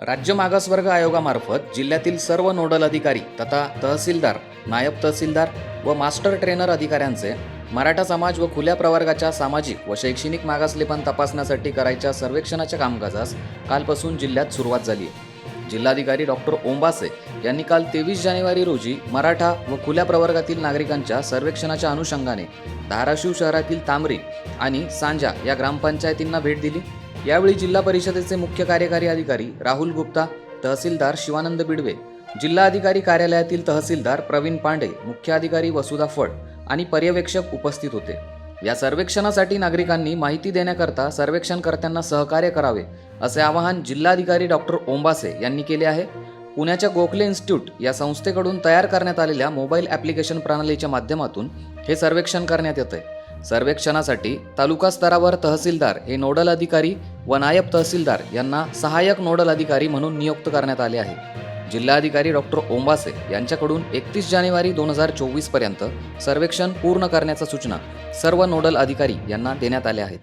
राज्य मागासवर्ग आयोगामार्फत जिल्ह्यातील सर्व नोडल अधिकारी तथा तहसीलदार नायब तहसीलदार व मास्टर ट्रेनर अधिकाऱ्यांचे मराठा समाज व खुल्या प्रवर्गाच्या सामाजिक व शैक्षणिक मागासलेपण तपासण्यासाठी करायच्या सर्वेक्षणाच्या कामकाजास कालपासून जिल्ह्यात सुरुवात झाली आहे. जिल्हाधिकारी डॉक्टर ओंबासे यांनी काल तेवीस जानेवारी रोजी मराठा व खुल्या प्रवर्गातील नागरिकांच्या सर्वेक्षणाच्या अनुषंगाने धाराशिव शहरातील तांबरी आणि सांजा या ग्रामपंचायतींना भेट दिली. यावेळी जिल्हा परिषदेचे मुख्य कार्यकारी अधिकारी राहुल गुप्ता तहसीलदार शिवानंद बिडवे जिल्हा अधिकारी कार्यालयातील तहसीलदार प्रवीण पांडे मुख्य अधिकारी वसुधा फड आणि पर्यवेक्षक उपस्थित होते. या सर्वेक्षणासाठी नागरिकांनी माहिती देण्याकरता सर्वेक्षणकर्त्यांना सहकार्य करावे असे आवाहन जिल्हाधिकारी डॉक्टर ओंबासे यांनी केले आहे. पुण्याच्या गोखले इन्स्टिट्यूट या संस्थेकडून तयार करण्यात आलेल्या मोबाईल ॲप्लिकेशन प्रणालीच्या माध्यमातून हे सर्वेक्षण करण्यात येते. सर्वेक्षणासाठी तालुका स्तरावर तहसीलदार हे नोडल अधिकारी व नायब तहसीलदार यांना सहाय्यक नोडल अधिकारी म्हणून नियुक्त करण्यात आले आहे. जिल्हाधिकारी डॉक्टर ओंबासे यांच्याकडून एकतीस जानेवारी दोन हजार चोवीसपर्यंत सर्वेक्षण पूर्ण करण्याच्या सूचना सर्व नोडल अधिकारी यांना देण्यात आल्या आहेत.